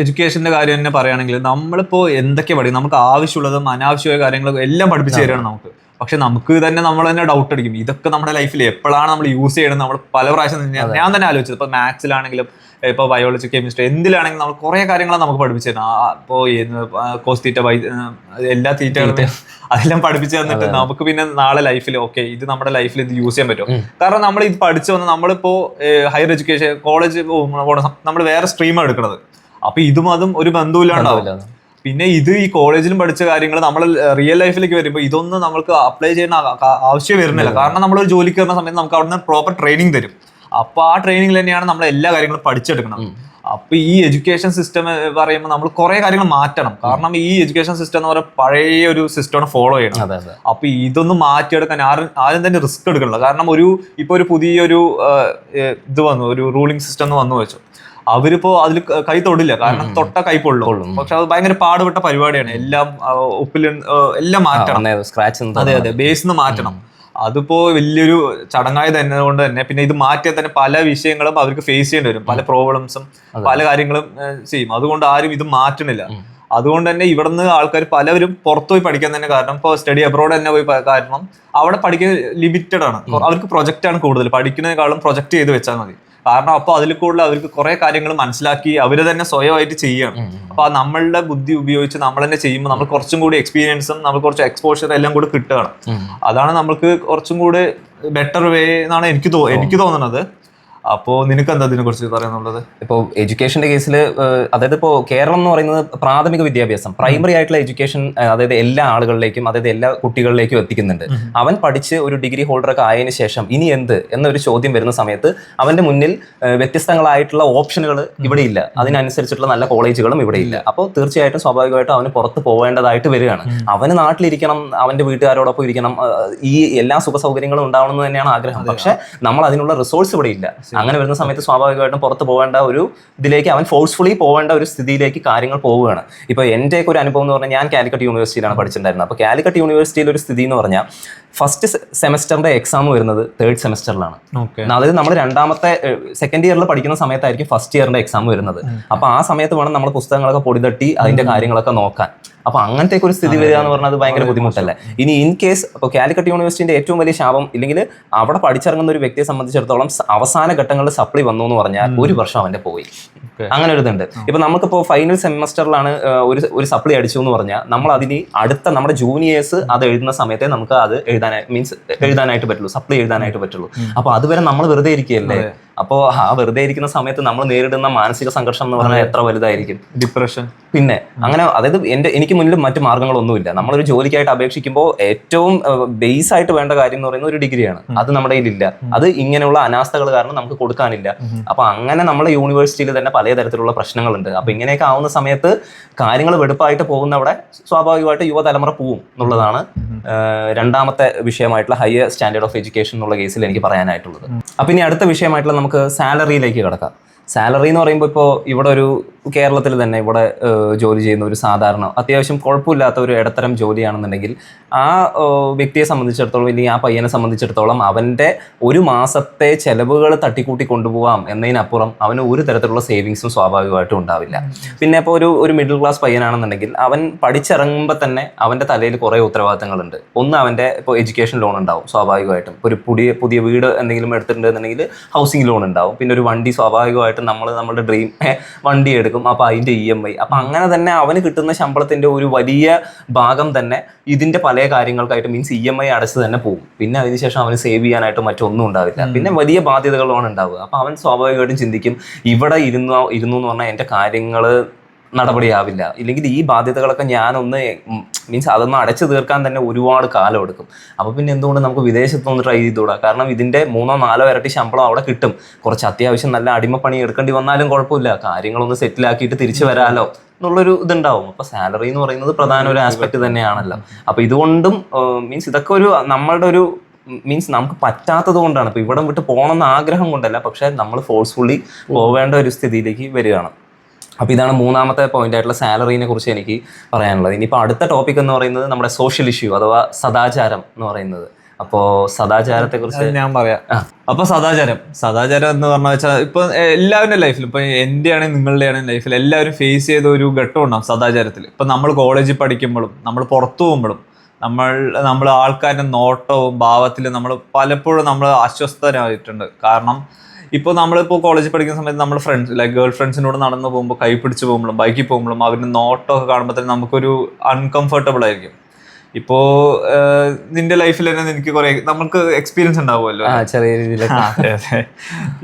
എഡ്യൂക്കേഷന്റെ കാര്യം തന്നെ പറയുകയാണെങ്കിൽ നമ്മളിപ്പോൾ എന്തൊക്കെ പഠിക്കും? നമുക്ക് ആവശ്യമുള്ളതും അനാവശ്യമായ കാര്യങ്ങളും എല്ലാം പഠിപ്പിച്ചു തരികയാണ് നമുക്ക്. പക്ഷെ നമുക്ക് തന്നെ നമ്മൾ തന്നെ ഡൗട്ട് അടിക്കും. ഇതൊക്കെ നമ്മുടെ ലൈഫിൽ എപ്പോഴാണ് നമ്മൾ യൂസ് ചെയ്യണം നമ്മൾ പല പ്രാവശ്യം ഞാൻ തന്നെ ആലോചിച്ചത് ഇപ്പൊ മാത്സിലാണെങ്കിലും ഇപ്പൊ ബയോളജി കെമിസ്ട്രി എന്തിലാണെങ്കിലും നമ്മൾ കുറെ കാര്യങ്ങളാണ് നമുക്ക് പഠിപ്പിച്ചു തരുന്നത് കോസ് തീറ്റ ബൈ എല്ലാ തീറ്റകളും അതെല്ലാം പഠിപ്പിച്ചു തന്നിട്ട് നമുക്ക് പിന്നെ നാളെ ലൈഫിൽ ഓക്കെ ഇത് നമ്മുടെ ലൈഫിൽ ഇത് യൂസ് ചെയ്യാൻ പറ്റും കാരണം നമ്മൾ ഇത് പഠിച്ചു വന്ന് നമ്മളിപ്പോ ഹയർ എഡ്യൂക്കേഷൻ കോളേജ് നമ്മൾ വേറെ സ്ട്രീമാണ് എടുക്കുന്നത് അപ്പൊ ഇതും അതും ഒരു ബന്ധമില്ലാണ്ടാവും. പിന്നെ ഇത് ഈ കോളേജിലും പഠിച്ച കാര്യങ്ങൾ നമ്മൾ റിയൽ ലൈഫിലേക്ക് വരുമ്പോൾ ഇതൊന്നും നമുക്ക് അപ്ലൈ ചെയ്യുന്ന ആവശ്യം വരുന്നില്ല. കാരണം നമ്മൾ ഒരു ജോലിക്ക് വരുന്ന സമയത്ത് നമുക്ക് അവിടെ നിന്ന് പ്രോപ്പർ ട്രെയിനിങ് തരും. അപ്പൊ ആ ട്രെയിനിങ്ങിൽ തന്നെയാണ് നമ്മൾ എല്ലാ കാര്യങ്ങളും പഠിച്ചെടുക്കണം. അപ്പൊ ഈ എഡ്യൂക്കേഷൻ സിസ്റ്റം പറയുമ്പോൾ നമ്മൾ കുറെ കാര്യങ്ങൾ മാറ്റണം. കാരണം ഈ എഡ്യൂക്കേഷൻ സിസ്റ്റം എന്ന് പറയുന്നത് പഴയ ഒരു സിസ്റ്റമാണ് ഫോളോ ചെയ്യണം. അപ്പൊ ഇതൊന്നും മാറ്റിയെടുക്കാൻ ആരും ആരും തന്നെ റിസ്ക് എടുക്കണില്ല കാരണം ഒരു ഇപ്പൊ ഒരു പുതിയൊരു ഇത് വന്നു ഒരു റൂളിംഗ് സിസ്റ്റം എന്ന് വന്നു വെച്ചു. അവരിപ്പോ അതിൽ കൈ തൊടില്ല. കാരണം തൊട്ട കൈ പൊള്ളും. പക്ഷെ അത് ഭയങ്കര പാടുപെട്ട പരിപാടിയാണ്. എല്ലാം ഉപ്പിൽ എല്ലാം മാറ്റണം. സ്ക്രാച്ച് അതെ അതെ ബേസ് മാറ്റണം. അതിപ്പോ വലിയൊരു ചടങ്ങായി തന്നെ കൊണ്ട് തന്നെ പിന്നെ ഇത് മാറ്റിയാൽ തന്നെ പല വിഷയങ്ങളും അവർക്ക് ഫേസ് ചെയ്യേണ്ടി വരും. പല പ്രോബ്ലംസും പല കാര്യങ്ങളും ചെയ്യും. അതുകൊണ്ട് ആരും ഇത് മാറ്റണില്ല അതുകൊണ്ട് തന്നെ ഇവിടുന്ന് ആൾക്കാർ പലവരും പുറത്തുപോയി പഠിക്കാൻ തന്നെ കാരണം ഇപ്പോൾ സ്റ്റഡി അബ്രോഡ് തന്നെ പോയി കാരണം അവിടെ പഠിക്കാൻ ലിമിറ്റഡ് ആണ്. അവർക്ക് പ്രൊജക്റ്റ് ആണ് കൂടുതൽ. പഠിക്കുന്നതിനേക്കാളും പ്രൊജക്ട് ചെയ്ത് വെച്ചാൽ മതി. കാരണം അപ്പോൾ അതിൽ കൂടുതൽ അവർക്ക് കുറെ കാര്യങ്ങൾ മനസ്സിലാക്കി അവർ തന്നെ സ്വയമായിട്ട് ചെയ്യണം. അപ്പൊ ആ നമ്മളുടെ ബുദ്ധി ഉപയോഗിച്ച് നമ്മൾ തന്നെ ചെയ്യുമ്പോൾ നമ്മൾ കുറച്ചും കൂടി എക്സ്പീരിയൻസും നമ്മൾ കുറച്ച് എക്സ്പോഷർ എല്ലാം കൂടി കിട്ടുകയാണ് അതാണ് നമ്മൾക്ക് കുറച്ചും കൂടി ബെറ്റർ വേ എന്നാണ് എനിക്ക് തോ എനിക്ക് തോന്നുന്നത്. അപ്പോ നിനക്ക് എന്താ ഇതിനെ കുറിച്ച് പറയാനുള്ളത് ഇപ്പോൾ എഡ്യൂക്കേഷന്റെ കേസിൽ അതായത് ഇപ്പോ കേരളം എന്ന് പറയുന്നത് പ്രാഥമിക വിദ്യാഭ്യാസം പ്രൈമറി ആയിട്ടുള്ള എഡ്യൂക്കേഷൻ അതായത് എല്ലാ ആളുകളിലേക്കും അതായത് എല്ലാ കുട്ടികളിലേക്കും എത്തിക്കുന്നുണ്ട്. അവൻ പഠിച്ച് ഒരു ഡിഗ്രി ഹോൾഡറൊക്കെ ആയതിനു ശേഷം ഇനി എന്ത് എന്നൊരു ചോദ്യം വരുന്ന സമയത്ത് അവന്റെ മുന്നിൽ വ്യത്യസ്തങ്ങളായിട്ടുള്ള ഓപ്ഷനുകൾ ഇവിടെ ഇല്ല. അതിനനുസരിച്ചിട്ടുള്ള നല്ല കോളേജുകളും ഇവിടെ ഇല്ല. അപ്പോൾ തീർച്ചയായിട്ടും സ്വാഭാവികമായിട്ടും അവന് പുറത്ത് പോകേണ്ടതായിട്ട് വരികയാണ്. അവന് നാട്ടിലിരിക്കണം അവന്റെ വീട്ടുകാരോടൊപ്പം ഇരിക്കണം ഈ എല്ലാ സുഖ സൗകര്യങ്ങളും ഉണ്ടാവണം എന്ന് തന്നെയാണ് ആഗ്രഹം. പക്ഷെ നമ്മൾ അതിനുള്ള റിസോഴ്സ് ഇവിടെ ഇല്ല. അങ്ങനെ വരുന്ന സമയത്ത് സ്വാഭാവികമായിട്ടും പുറത്ത് പോകേണ്ട ഒരു ഇതിലേക്ക് അവൻ ഫോഴ്സ്ഫുള്ളി പോകേണ്ട ഒരു സ്ഥിതിയിലേക്ക് കാര്യങ്ങൾ പോവുകയാണ്. ഇപ്പോൾ എന്റെയൊക്കെ ഒരു അനുഭവം എന്ന് പറഞ്ഞാൽ ഞാൻ കാലിക്കറ്റ് യൂണിവേഴ്സിറ്റിയിലാണ് പഠിച്ചിട്ടുണ്ടായിരുന്നത്. അപ്പോൾ കാലിക്കറ്റ് യൂണിവേഴ്സിറ്റിയിൽ ഒരു സ്ഥിതി എന്ന് പറഞ്ഞാൽ ഫസ്റ്റ് സെമസ്റ്ററിന്റെ എക്സാം വരുന്നത് തേർഡ് സെമസ്റ്ററിലാണ് അതായത് നമ്മൾ രണ്ടാമത്തെ സെക്കൻഡ് ഇയറിൽ പഠിക്കുന്ന സമയത്തായിരിക്കും ഫസ്റ്റ് ഇയറിന്റെ എക്സാം വരുന്നത്. അപ്പൊ ആ സമയത്ത് വേണം നമ്മൾ പുസ്തകങ്ങളൊക്കെ പൊടിതട്ടി അതിന്റെ കാര്യങ്ങളൊക്കെ നോക്കാൻ. അപ്പൊ അങ്ങനത്തെ ഒരു സ്ഥിതി വരിക എന്ന് പറഞ്ഞാൽ ഭയങ്കര ബുദ്ധിമുട്ടല്ലേ? ഇനി ഇൻ കേസ് ഇപ്പോൾ കാലിക്കറ്റ് യൂണിവേഴ്സിറ്റിന്റെ ഏറ്റവും വലിയ ശാപം ഇല്ലെങ്കിൽ അവിടെ പഠിച്ചിറങ്ങുന്ന ഒരു വ്യക്തിയെ സംബന്ധിച്ചിടത്തോളം അവസാന ഘട്ടങ്ങളിൽ സപ്ലി വന്നു എന്ന് പറഞ്ഞാൽ ഒരു വർഷം അവന്റെ പോയി. അങ്ങനെ ഒരു ഇതുണ്ട്. ഇപ്പൊ നമുക്കിപ്പോ ഫൈനൽ സെമസ്റ്ററിലാണ് ഒരു ഒരു സപ്ലി അടിച്ചു എന്ന് പറഞ്ഞാൽ നമ്മൾ അതിന് അടുത്ത നമ്മുടെ ജൂനിയേഴ്സ് അത് എഴുതുന്ന സമയത്തെ നമുക്ക് അത് എഴുതാനായി മീൻസ് എഴുതാനായിട്ട് പറ്റുള്ളൂ സപ്ലൈ എഴുതാനായിട്ട് പറ്റുള്ളൂ. അപ്പൊ അതുവരെ നമ്മൾ വെറുതെ ഇരിക്കുകയല്ലേ? അപ്പോൾ ആ വെറുതെ ഇരിക്കുന്ന സമയത്ത് നമ്മൾ നേരിടുന്ന മാനസിക സംഘർഷം എന്ന് പറഞ്ഞാൽ എത്ര വലുതായിരിക്കും? ഡിപ്രഷൻ പിന്നെ അങ്ങനെ അതായത് എന്റെ എനിക്ക് മുന്നിൽ മറ്റു മാർഗങ്ങളൊന്നുമില്ല. നമ്മളൊരു ജോലിക്കായിട്ട് അപേക്ഷിക്കുമ്പോൾ ഏറ്റവും ബേസ് ആയിട്ട് വേണ്ട കാര്യം എന്ന് പറയുന്നത് ഒരു ഡിഗ്രിയാണ്. അത് നമ്മുടെ ഇല്ല അത് ഇങ്ങനെയുള്ള അനാസ്ഥകൾ കാരണം നമുക്ക് കൊടുക്കാനില്ല. അപ്പൊ അങ്ങനെ നമ്മുടെ യൂണിവേഴ്സിറ്റിയിൽ തന്നെ പലതരത്തിലുള്ള പ്രശ്നങ്ങളുണ്ട്. അപ്പൊ ഇങ്ങനെയൊക്കെ ആവുന്ന സമയത്ത് കാര്യങ്ങൾ വെടുപ്പായിട്ട് പോകുന്നവിടെ സ്വാഭാവികമായിട്ട് യുവതലമുറ പോവും എന്നുള്ളതാണ് രണ്ടാമത്തെ വിഷയമായിട്ടുള്ള ഹയർ സ്റ്റാൻഡേർഡ് ഓഫ് എഡ്യൂക്കേഷൻ എന്നുള്ള കേസിൽ എനിക്ക് പറയാനായിട്ടുള്ളത്. അപ്പൊ ഇനി അടുത്ത വിഷയമായിട്ടുള്ള നമുക്ക് സാലറിയിലേക്ക് കിടക്കാം. സാലറി എന്ന് പറയുമ്പോൾ ഇപ്പോൾ ഇവിടെ ഒരു കേരളത്തിൽ തന്നെ ഇവിടെ ജോലി ചെയ്യുന്ന ഒരു സാധാരണ അത്യാവശ്യം കുഴപ്പമില്ലാത്ത ഒരു ഇടത്തരം ജോലിയാണെന്നുണ്ടെങ്കിൽ ആ വ്യക്തിയെ സംബന്ധിച്ചിടത്തോളം ഇല്ലെങ്കിൽ ആ പയ്യനെ സംബന്ധിച്ചിടത്തോളം അവന്റെ ഒരു മാസത്തെ ചെലവുകൾ തട്ടിക്കൂട്ടി കൊണ്ടുപോകാം എന്നതിനപ്പുറം അവന് ഒരു തരത്തിലുള്ള സേവിങ്സും സ്വാഭാവികമായിട്ടും ഉണ്ടാവില്ല. പിന്നെ ഇപ്പോൾ ഒരു ഒരു മിഡിൽ ക്ലാസ് പയ്യനാണെന്നുണ്ടെങ്കിൽ അവൻ പഠിച്ചിറങ്ങുമ്പോൾ തന്നെ അവന്റെ തലയിൽ കുറേ ഉത്തരവാദിത്തങ്ങളുണ്ട്. ഒന്ന് അവന്റെ ഇപ്പോൾ എഡ്യൂക്കേഷൻ ലോൺ ഉണ്ടാവും സ്വാഭാവികമായിട്ടും. ഒരു പുതിയ പുതിയ വീട് എന്തെങ്കിലും എടുത്തിട്ടുണ്ടെന്നുണ്ടെങ്കിൽ ഹൗസിംഗ് ലോൺ ഉണ്ടാവും. പിന്നെ ഒരു വണ്ടി സ്വാഭാവികമായിട്ടും നമ്മൾ നമ്മുടെ ഡ്രീം വണ്ടി എടുക്കും. അപ്പോൾ അതിന്റെ ഇ എം ഐ അപ്പം അങ്ങനെ തന്നെ അവന് കിട്ടുന്ന ശമ്പളത്തിന്റെ ഒരു വലിയ ഭാഗം തന്നെ ഇതിന്റെ പല കാര്യങ്ങൾക്കായിട്ട് മീൻസ് ഇ എം ഐ അടച്ച് തന്നെ പോകും. പിന്നെ അതിനുശേഷം അവന് സേവ് ചെയ്യാനായിട്ട് മറ്റൊന്നും ഉണ്ടാവില്ല. പിന്നെ വലിയ ബാധ്യതകളാണ് ഉണ്ടാവുക. അപ്പോൾ അവൻ സ്വാഭാവികമായിട്ടും ചിന്തിക്കും ഇവിടെ ഇരുന്നു ഇരുന്നു എന്ന് പറഞ്ഞാൽ എന്റെ കാര്യങ്ങൾ നടപടിയാവില്ല. ഇല്ലെങ്കിൽ ഈ ബാധ്യതകളൊക്കെ ഞാനൊന്ന് മീൻസ് അതൊന്ന് അടച്ചു തീർക്കാൻ തന്നെ ഒരുപാട് കാലം എടുക്കും. അപ്പോൾ പിന്നെ എന്തുകൊണ്ട് നമുക്ക് വിദേശത്ത് ഒന്ന് ട്രൈ ചെയ്തുകൂടാ? കാരണം ഇതിന്റെ മൂന്നോ നാലോ ഇരട്ടി ശമ്പളം അവിടെ കിട്ടും. കുറച്ച് അത്യാവശ്യം നല്ല അടിമപ്പണി എടുക്കേണ്ടി വന്നാലും കുഴപ്പമില്ല. കാര്യങ്ങളൊന്ന് സെറ്റിലാക്കിയിട്ട് തിരിച്ചു വരാമല്ലോ എന്നുള്ളൊരു ഇതുണ്ടാവും. അപ്പോൾ സാലറി എന്ന് പറയുന്നത് പ്രധാന ഒരു ആസ്പെക്ട് തന്നെയാണല്ലോ. അപ്പോൾ ഇതുകൊണ്ടും മീൻസ് ഇതൊക്കെ ഒരു നമ്മളുടെ ഒരു മീൻസ് നമുക്ക് പറ്റാത്തത് കൊണ്ടാണ്. ഇപ്പോൾ ഇവിടെ വിട്ട് പോകണമെന്ന് ആഗ്രഹം കൊണ്ടല്ല. പക്ഷേ നമ്മൾ ഫോഴ്സ്ഫുള്ളി പോവേണ്ട ഒരു സ്ഥിതിയിലേക്ക് വരികയാണ്. അപ്പോൾ ഇതാണ് മൂന്നാമത്തെ പോയിന്റ് ആയിട്ടുള്ള സാലറിനെ കുറിച്ച് എനിക്ക് പറയാനുള്ളത്. ഇനിയിപ്പോൾ അടുത്ത ടോപ്പിക് എന്ന് പറയുന്നത് നമ്മുടെ സോഷ്യൽ ഇഷ്യൂ അഥവാ സദാചാരം എന്ന് പറയുന്നത്. അപ്പോൾ സദാചാരത്തെ കുറിച്ച് ഞാൻ പറയാം. അപ്പൊ സദാചാരം. സദാചാരം എന്ന് പറഞ്ഞാൽ വെച്ചാൽ ഇപ്പൊ എല്ലാവരുടെ ലൈഫിൽ ഇപ്പൊ എന്റെ ആണെങ്കിൽ നിങ്ങളുടെ ആണെങ്കിൽ ലൈഫിൽ എല്ലാവരും ഫേസ് ചെയ്ത ഒരു ഘട്ടം ഉണ്ടാവും സദാചാരത്തിൽ ഇപ്പൊ നമ്മൾ കോളേജിൽ പഠിക്കുമ്പോഴും നമ്മൾ പുറത്തു പോകുമ്പോഴും നമ്മൾ നമ്മൾ ആൾക്കാരുടെ നോട്ടവും ഭാവത്തിലും നമ്മൾ പലപ്പോഴും നമ്മൾ അസ്വസ്ഥരായിട്ടുണ്ട്. കാരണം ഇപ്പോൾ നമ്മളിപ്പോൾ കോളേജിൽ പഠിക്കുന്ന സമയത്ത് നമ്മൾ ഫ്രണ്ട്സ് ലൈക്ക് ഗേൾ ഫ്രണ്ട്സിനോട് നടന്നു പോകുമ്പോൾ കൈ പിടിച്ച് പോകുമ്പോഴും ബൈക്കിൽ പോകുമ്പോഴും അവരുടെ നോട്ടമൊക്കെ കാണുമ്പോൾ തന്നെ നമുക്കൊരു അൺകംഫർട്ടബിൾ ആയിരിക്കും. ഇപ്പോ നിന്റെ ലൈഫിൽ തന്നെ എനിക്ക് കുറെ നമുക്ക് എക്സ്പീരിയൻസ് ഉണ്ടാവുമല്ലോ ചെറിയ രീതിയിൽ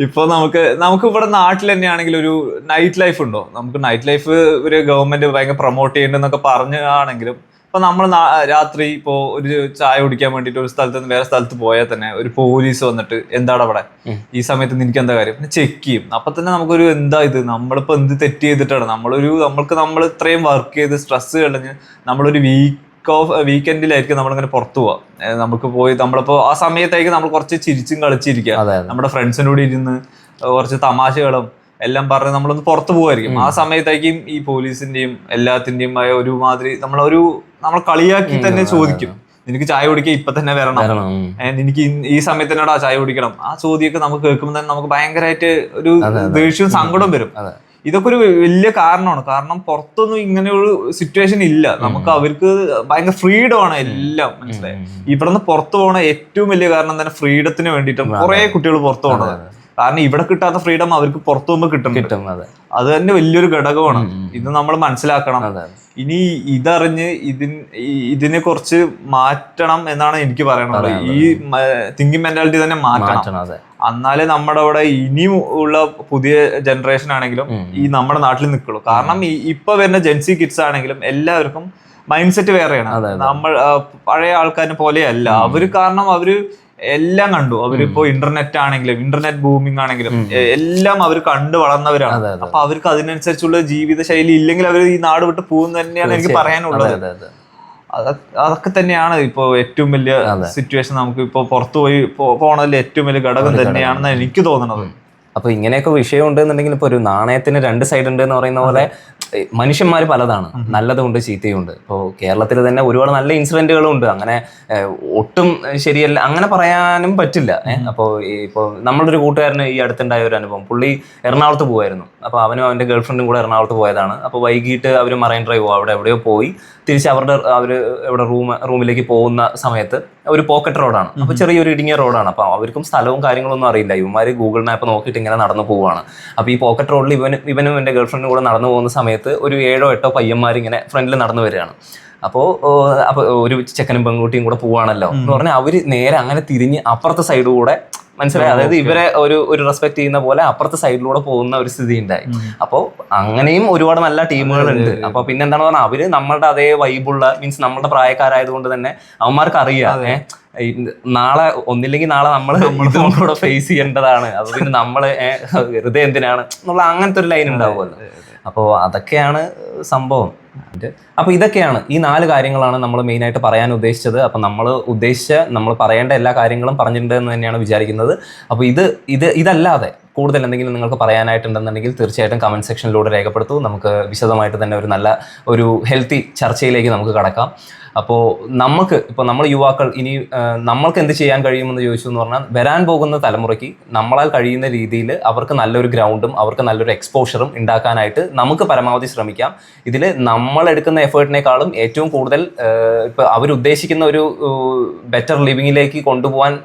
ഇപ്പൊ നമുക്ക് നമുക്ക് ഇവിടെ നാട്ടിൽ തന്നെയാണെങ്കിൽ ഒരു നൈറ്റ് ലൈഫ് ഉണ്ടോ? നമുക്ക് നൈറ്റ് ലൈഫ് ഒരു ഗവൺമെന്റ് ഭയങ്കര പ്രൊമോട്ട് ചെയ്യണ്ടെന്നൊക്കെ പറഞ്ഞാണെങ്കിലും ഇപ്പൊ നമ്മൾ രാത്രി ഇപ്പോ ഒരു ചായ കുടിക്കാൻ വേണ്ടിട്ട് ഒരു സ്ഥലത്ത് നിന്ന് വേറെ സ്ഥലത്ത് പോയാൽ തന്നെ ഒരു പോലീസ് വന്നിട്ട് എന്താണ് അവിടെ? ഈ സമയത്ത് നിനക്ക് എന്താ കാര്യം? പിന്നെ ചെക്ക് ചെയ്യും. അപ്പൊ തന്നെ നമുക്കൊരു എന്താ ഇത്? നമ്മളിപ്പോ എന്ത് തെറ്റ് ചെയ്തിട്ടാണ്? നമ്മളൊരു നമ്മൾക്ക് നമ്മൾ ഇത്രയും വർക്ക് ചെയ്ത് സ്ട്രെസ് കളഞ്ഞ് നമ്മളൊരു വീക്ക് ഓഫ് വീക്കെൻഡിലായിരിക്കും നമ്മളിങ്ങനെ പുറത്തു പോവാം. നമുക്ക് പോയി നമ്മളിപ്പോ ആ സമയത്തായിരിക്കും നമ്മൾ കുറച്ച് ചിരിച്ചും കളിച്ചിരിക്കുക. നമ്മുടെ ഫ്രണ്ട്സിനോട് ഇരുന്ന് കുറച്ച് തമാശകളും എല്ലാം പറഞ്ഞ് നമ്മളൊന്ന് പുറത്തു പോകുമായിരിക്കും ആ സമയത്തായിരിക്കും ഈ പോലീസിന്റെയും എല്ലാത്തിന്റെയും ആയ ഒരുമാതിരി നമ്മളൊരു നമ്മൾ കളിയാക്കി തന്നെ ചോദിക്കും. നിനക്ക് ചായ കുടിക്കാൻ ഇപ്പൊ തന്നെ വരണം. ഇൻ- ഈ സമയത്ത് തന്നെടാ ചായ കുടിക്കണം. ആ ചോദ്യമൊക്കെ നമുക്ക് കേൾക്കുമ്പോൾ തന്നെ നമുക്ക് ഭയങ്കരമായിട്ട് ഒരു ദേഷ്യവും സങ്കടം വരും. ഇതൊക്കെ ഒരു വലിയ കാരണമാണ്. കാരണം പുറത്തൊന്നും ഇങ്ങനെ ഒരു സിറ്റുവേഷൻ ഇല്ല. നമുക്ക് അവർക്ക് ഭയങ്കര ഫ്രീഡം ആണ് എല്ലാം. മനസ്സിലായി? ഇവിടുന്ന് പുറത്തു പോകണ ഏറ്റവും വലിയ കാരണം തന്നെ ഫ്രീഡത്തിന് വേണ്ടിയിട്ടും കുറെ കുട്ടികൾ പുറത്തു പോണത് കാരണം ഇവിടെ കിട്ടാത്ത ഫ്രീഡം അവർക്ക് പുറത്തു പോകുമ്പോൾ കിട്ടുന്നുണ്ട് കിട്ടും അതെ. തന്നെ വലിയൊരു ഘടകമാണ്. ഇത് നമ്മൾ മനസ്സിലാക്കണം. ഇനി ഇതറിഞ്ഞ് ഇതിൻ ഇതിനെ കുറച്ച് മാറ്റണം എന്നാണ് എനിക്ക് പറയാനുള്ളത്. ഈ തിങ്കിങ് മെന്റാലിറ്റി തന്നെ മാറ്റണം. എന്നാലേ നമ്മുടെ അവിടെ ഇനിയും ഉള്ള പുതിയ ജനറേഷൻ ആണെങ്കിലും ഈ നമ്മുടെ നാട്ടിൽ നിൽക്കുള്ളൂ. കാരണം ഇപ്പൊ വരുന്ന ജെൻസി കിഡ്സ് ആണെങ്കിലും എല്ലാവർക്കും മൈൻഡ് സെറ്റ് വേറെയാണ് നമ്മൾ പഴയ ആൾക്കാരെ പോലെയല്ല. അവർ കാരണം അവർ എല്ലാം കണ്ടു. അവരിപ്പോ ഇന്റർനെറ്റ് ആണെങ്കിലും ഇന്റർനെറ്റ് ബൂമിംഗ് ആണെങ്കിലും എല്ലാം അവർ കണ്ടു വളർന്നവരാണ്. അപ്പൊ അവർക്ക് അതിനനുസരിച്ചുള്ള ജീവിത ശൈലി ഇല്ലെങ്കിൽ അവർ ഈ നാട് വിട്ട് പോകുന്ന തന്നെയാണ് എനിക്ക് പറയാനുള്ളത്. അതെ അതെ അതെ. അതൊക്കെ തന്നെയാണ് ഇപ്പോ ഏറ്റവും വലിയ സിറ്റുവേഷൻ നമുക്ക് ഇപ്പോ പുറത്തു പോയി പോണതിൽ ഏറ്റവും വലിയ ഘടകം തന്നെയാണെന്ന് എനിക്ക് തോന്നുന്നത് അപ്പൊ ഇങ്ങനെയൊക്കെ വിഷയം ഉണ്ട് എന്നുണ്ടെങ്കിൽ ഇപ്പൊ ഒരു നാണയത്തിന് രണ്ട് സൈഡ് ഉണ്ട് എന്ന് പറയുന്ന പോലെ മനുഷ്യന്മാർ പലതാണ്. നല്ലതുണ്ട് ചീത്തയുണ്ട് ഇപ്പോൾ കേരളത്തിൽ തന്നെ ഒരുപാട് നല്ല ഇൻസിഡന്റുകളും ഉണ്ട് അങ്ങനെ ഒട്ടും ശരിയല്ല അങ്ങനെ പറയാനും പറ്റില്ല. അപ്പോൾ ഇപ്പോൾ നമ്മളൊരു കൂട്ടുകാരന് ഈ അടുത്തുണ്ടായ ഒരു അനുഭവം. പുള്ളി എറണാകുളത്ത് പോകുമായിരുന്നു അപ്പോൾ അവനും അവന്റെ ഗേൾഫ്രണ്ടും കൂടെ എറണാകുളത്ത് പോയതാണ്. അപ്പോൾ വൈകിട്ട് അവർ മറൈൻ ഡ്രൈവോ അവിടെ എവിടെയോ പോയി. തിരിച്ച് അവരുടെ അവർ എവിടെ റൂം റൂമിലേക്ക് പോകുന്ന സമയത്ത് ഒരു പോക്കറ്റ് റോഡാണ്. അപ്പോൾ ചെറിയൊരു ഇടുങ്ങിയ റോഡാണ്. അപ്പോൾ അവർക്കും സ്ഥലവും കാര്യങ്ങളൊന്നും അറിയില്ല. ഇവന്മാർ ഗൂഗിൾ മാപ്പ് നോക്കിയിട്ട് ഇങ്ങനെ നടന്നു പോവുകയാണ് അപ്പോൾ ഈ പോക്കറ്റ് റോഡിൽ ഇവൻ ഇവനും എന്റെ ഗേൾഫ്രണ്ടും കൂടെ നടന്നു പോകുന്ന സമയത്ത് ഒരു ഏഴോ എട്ടോ പയ്യന്മാർ ഇങ്ങനെ ഫ്രണ്ടിൽ നടന്നു വരികയാണ്. അപ്പോൾ അപ്പോൾ ഒരു ചെക്കനും പെൺകുട്ടിയും കൂടെ പോവാണല്ലോ. എന്ന് പറഞ്ഞാൽ അവർ നേരെ അങ്ങനെ തിരിഞ്ഞ് അപ്പുറത്തെ സൈഡ് കൂടെ മനസ്സിലായി? അതായത് ഇവരെ ഒരു ഒരു റെസ്പെക്ട് ചെയ്യുന്ന പോലെ അപ്പുറത്തെ സൈഡിലൂടെ പോകുന്ന ഒരു സ്ഥിതി ഉണ്ടായി. അപ്പോൾ അങ്ങനെയും ഒരുപാട് നല്ല ടീമുകളുണ്ട് അപ്പോൾ പിന്നെ എന്താണ് പറഞ്ഞാൽ അവർ നമ്മളുടെ അതേ വൈബുള്ള മീൻസ് നമ്മളുടെ പ്രായക്കാരായതുകൊണ്ട് തന്നെ അവന്മാർക്ക് അറിയാം. നാളെ ഒന്നില്ലെങ്കിൽ നാളെ നമ്മൾ ഇതുകൊണ്ടുകൂടെ കൂടെ ഫേസ് ചെയ്യേണ്ടതാണ്. അപ്പൊ പിന്നെ നമ്മൾ വെറുതെ എന്തിനാണ്? എന്നുള്ള അങ്ങനത്തെ ഒരു ലൈൻ ഉണ്ടാവുമല്ലോ. അപ്പോൾ അതൊക്കെയാണ് സംഭവം. അപ്പോൾ ഇതൊക്കെയാണ് ഈ നാല് കാര്യങ്ങളാണ് നമ്മൾ മെയിനായിട്ട് പറയാൻ ഉദ്ദേശിച്ചത്. അപ്പോൾ നമ്മൾ ഉദ്ദേശിച്ച നമ്മൾ പറയേണ്ട എല്ലാ കാര്യങ്ങളും പറഞ്ഞിട്ടുണ്ട് എന്ന് തന്നെയാണ് വിചാരിക്കുന്നത്. അപ്പോൾ ഇത് ഇത് ഇതല്ലാതെ കൂടുതൽ എന്തെങ്കിലും നിങ്ങൾക്ക് പറയാനായിട്ടുണ്ടെന്നുണ്ടെങ്കിൽ തീർച്ചയായിട്ടും കമന്റ് സെക്ഷനിലൂടെ രേഖപ്പെടുത്തൂ. നമുക്ക് വിശദമായിട്ട് തന്നെ ഒരു നല്ല ഒരു ഹെൽത്തി ചർച്ചയിലേക്ക് നമുക്ക് കടക്കാം. അപ്പോൾ നമുക്ക് ഇപ്പോൾ നമ്മൾ യുവാക്കൾ ഇനി നമ്മൾക്ക് എന്ത് ചെയ്യാൻ കഴിയുമെന്ന് ചോദിച്ചു എന്ന് പറഞ്ഞാൽ വരാൻ പോകുന്ന തലമുറയ്ക്ക് നമ്മളാൽ കഴിയുന്ന രീതിയിൽ അവർക്ക് നല്ലൊരു ഗ്രൗണ്ടും അവർക്ക് നല്ലൊരു എക്സ്പോഷറും ഉണ്ടാക്കാനായിട്ട് നമുക്ക് പരമാവധി ശ്രമിക്കാം. ഇതിൽ നമ്മൾ എടുക്കുന്ന എഫേർട്ടിനേക്കാളും ഏറ്റവും കൂടുതൽ ഇപ്പോൾ അവരുദ്ദേശിക്കുന്ന ഒരു ബെറ്റർ ലിവിങ്ങിലേക്ക് കൊണ്ടുപോകാൻ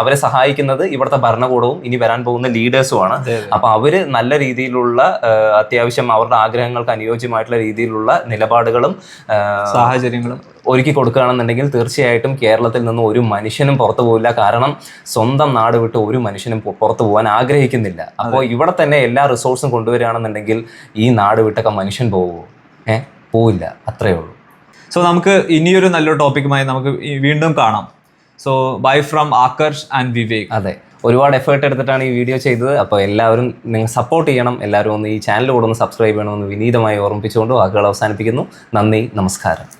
അവരെ സഹായിക്കുന്നത് ഇവിടുത്തെ ഭരണകൂടവും ഇനി വരാൻ പോകുന്ന ലീഡേഴ്സുമാണ് അപ്പോൾ അവർ നല്ല രീതിയിലുള്ള അത്യാവശ്യം അവരുടെ ആഗ്രഹങ്ങൾക്ക് അനുയോജ്യമായിട്ടുള്ള രീതിയിലുള്ള നിലപാടുകളും സാഹചര്യങ്ങളും. ഒരുക്കി കൊടുക്കുകയാണെന്നുണ്ടെങ്കിൽ തീർച്ചയായിട്ടും കേരളത്തിൽ നിന്ന് ഒരു മനുഷ്യനും പുറത്തു പോവില്ല. കാരണം സ്വന്തം നാട് വിട്ട് ഒരു മനുഷ്യനും പുറത്തു പോകാൻ ആഗ്രഹിക്കുന്നില്ല. അപ്പോൾ ഇവിടെ തന്നെ എല്ലാ റിസോഴ്സും കൊണ്ടുവരികയാണെന്നുണ്ടെങ്കിൽ ഈ നാട് വിട്ടൊക്കെ മനുഷ്യൻ പോകുമോ ഏഹ് പോവില്ല. അത്രയേ ഉള്ളൂ. സോ നമുക്ക് ഇനിയൊരു നല്ലൊരു ടോപ്പിക്കുമായി നമുക്ക് വീണ്ടും കാണാം. So bye from Akarsh and Vivek. അതെ. ഒരുപാട് എഫേർട്ട് എടുത്തിട്ടാണ് ഈ വീഡിയോ ചെയ്തത്. അപ്പോൾ എല്ലാവരും നിങ്ങൾ സപ്പോർട്ട് ചെയ്യണം. എല്ലാവരും ഒന്ന് ഈ ചാനൽ കൂടെ ഒന്ന് സബ്സ്ക്രൈബ് ചെയ്യണമെന്ന് വിനീതമായി ഓർമ്മിപ്പിച്ചുകൊണ്ട് വാക്കുകൾ അവസാനിപ്പിക്കുന്നു. നന്ദി. നമസ്കാരം.